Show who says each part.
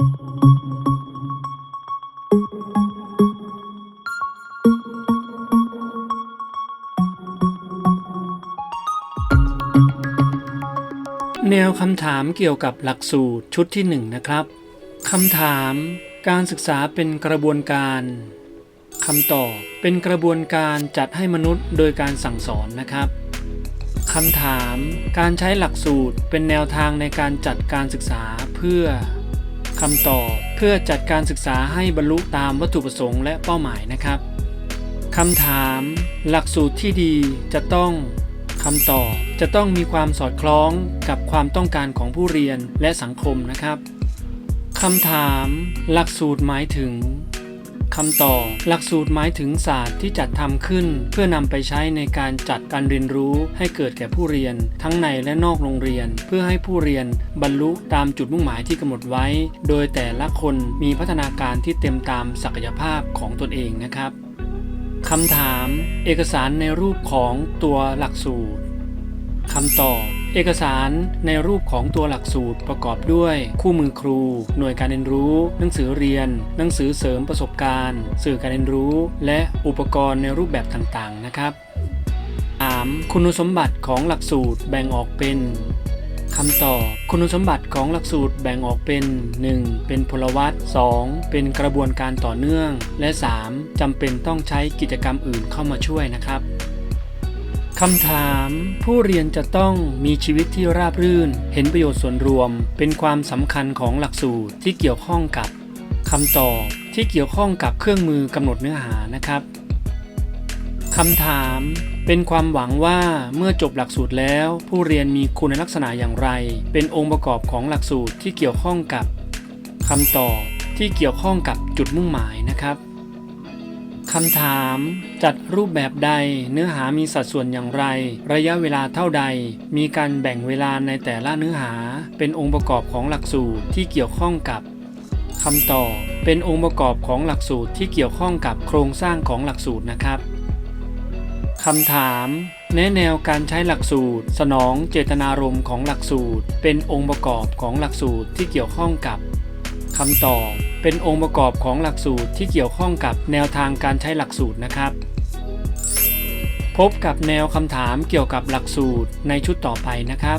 Speaker 1: แนวคำถามเกี่ยวกับหลักสูตรชุดที่ 1 นะครับคำถาม การศึกษาเป็นกระบวนการคำตอบเป็นกระบวนการจัดให้มนุษย์โดยการสั่งสอนนะครับคำถาม การใช้หลักสูตรเป็นแนวทางในการจัดการศึกษาเพื่อ คำตอบ เพื่อจัดการศึกษาให้บรรลุตามวัตถุประสงค์และเป้าหมายนะครับคำถาม หลักสูตรที่ดีจะต้องคำตอบจะต้องมีความสอดคล้องกับความต้องการของผู้เรียนและสังคมนะครับคำถาม หลักสูตรหมายถึง คำตอบ หลักสูตรหมายถึงศาสตร์ที่จัดทำขึ้น เพื่อนำไปใช้ในการจัดการเรียนรู้ให้เกิดแก่ผู้เรียน ทั้งในและนอกโรงเรียน เพื่อให้ผู้เรียนบรรลุตามจุดมุ่งหมายที่กำหนดไว้ โดยแต่ละคนมีพัฒนาการที่เต็มตามศักยภาพของตนเองนะครับคำถาม เอกสารในรูปของตัวหลักสูตรคำตอบ เอกสารในรูปของตัวหลักสูตรประกอบด้วย คู่มือครู หน่วยการเรียนรู้ หนังสือเรียน หนังสือเสริมประสบการณ์ สื่อการเรียนรู้ และอุปกรณ์ในรูปแบบต่างๆ นะครับ 3. คุณสมบัติของหลักสูตรแบ่งออกเป็นคำตอบคุณสมบัติของหลักสูตรแบ่งออกเป็น 1. เป็นพลวัต 2. เป็นกระบวนการต่อเนื่อง และ 3. จำเป็นต้องใช้กิจกรรมอื่นเข้ามาช่วยนะครับ คำถาม ผู้เรียนจะต้องมีชีวิตที่ราบรื่น เห็นประโยชน์ส่วนรวม เป็นความสำคัญของหลักสูตรที่เกี่ยวข้องกับคำตอบที่เกี่ยวข้องกับเครื่องมือกำหนดเนื้อหานะครับคำถามเป็นความหวังว่าเมื่อจบหลักสูตรแล้ว ผู้เรียนมีคุณลักษณะอย่างไร เป็นองค์ประกอบของหลักสูตรที่เกี่ยวข้องกับคำตอบที่เกี่ยวข้องกับจุดมุ่งหมายนะครับ คำถาม จัดรูปแบบใด เนื้อหามีสัดส่วนอย่างไร ระยะเวลาเท่าใด มีการแบ่งเวลาในแต่ละเนื้อหา เป็นองค์ประกอบของหลักสูตรที่เกี่ยวข้องกับคำตอบเป็นองค์ประกอบของหลักสูตรที่เกี่ยวข้องกับโครงสร้างของหลักสูตรนะครับคำถาม แนะแนวการใช้หลักสูตร สนองเจตนารมณ์ของหลักสูตร เป็นองค์ประกอบของหลักสูตรที่เกี่ยวข้องกับคำตอบ เป็นองค์ประกอบของหลักสูตรที่เกี่ยวข้องกับแนวทางการใช้หลักสูตรนะครับ พบกับแนวคำถามเกี่ยวกับหลักสูตรในชุดต่อไปนะครับ